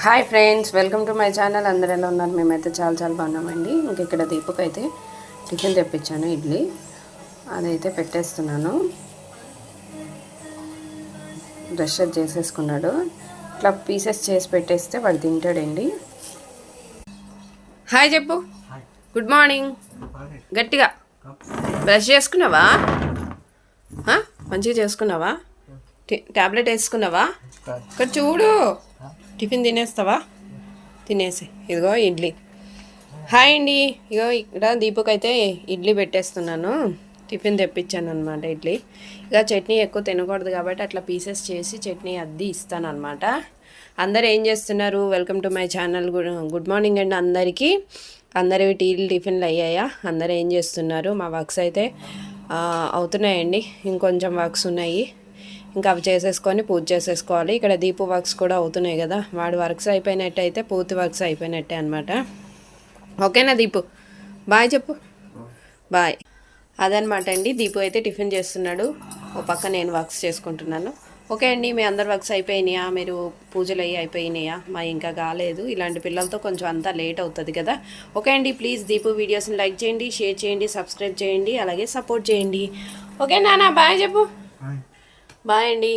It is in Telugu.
Hi friends welcome to my channel అందరు ఎలా ఉన్నారు? మేమైతే చాలా చాలా బాగున్నామండి. ఇంక ఇక్కడ దీపక్ అయితే టిఫిన్ తెప్పించాను ఇడ్లీ. అదైతే పెట్టేస్తున్నాను. బ్రష్ అప్ చేసేసుకున్నాడు. ఇట్లా పీసెస్ చేసి పెట్టేస్తే వాడు తింటాడండి. హాయ్ చెప్పు గుడ్ మార్నింగ్ గట్టిగా. బ్రష్ చేసుకున్నావా? మంచిగా చేసుకున్నావా? టి- టాబ్లెట్ వేసుకున్నావా? ఇక్కడ చూడు. టిఫిన్ తినేస్తావా? తినేసి. ఇదిగో ఇడ్లీ. హాయ్ అండి. ఇగో ఇక్కడ దీపక్ అయితే ఇడ్లీ పెట్టేస్తున్నాను. టిఫిన్ తెప్పించాను అనమాట ఇడ్లీ. ఇక చట్నీ ఎక్కువ తినకూడదు కాబట్టి అట్లా పీసెస్ చేసి చట్నీ అద్ది ఇస్తాను అనమాట అందరు ఏం చేస్తున్నారు? Welcome to my channel. Good morning అండి అందరికీ. అందరివి టీలు టిఫిన్లు అయ్యాయా? అందరు ఏం చేస్తున్నారు? మా వర్క్స్ అయితే అవుతున్నాయండి. ఇంకొంచెం వర్క్స్ ఉన్నాయి. ఇంకా అవి చేసేసుకొని పూజ చేసేసుకోవాలి. ఇక్కడ దీపు వర్క్స్ కూడా అవుతున్నాయి కదా. వాడి వర్క్స్ అయిపోయినట్టు అయితే పూర్తి వర్క్స్ అయిపోయినట్టే అనమాట ఓకేనా దీపు? బాయ్ చెప్పు. బాయ్. అదనమాట అండి. దీపు అయితే టిఫిన్ చేస్తున్నాడు. ఓ పక్క నేను వర్క్స్ చేసుకుంటున్నాను. ఓకే అండి మీ అందరు వర్క్స్ అయిపోయినాయా? మీరు పూజలు అయ్యి అయిపోయినాయా? మా ఇంకా కాలేదు. ఇలాంటి పిల్లలతో కొంచెం అంతా లేట్ అవుతుంది కదా. ఓకే అండి ప్లీజ్ దీపు వీడియోస్ని లైక్ చేయండి షేర్ చేయండి సబ్స్క్రైబ్ చేయండి అలాగే సపోర్ట్ చేయండి. ఓకే నానా బాయ్ చెప్పు. బాయ్ అండి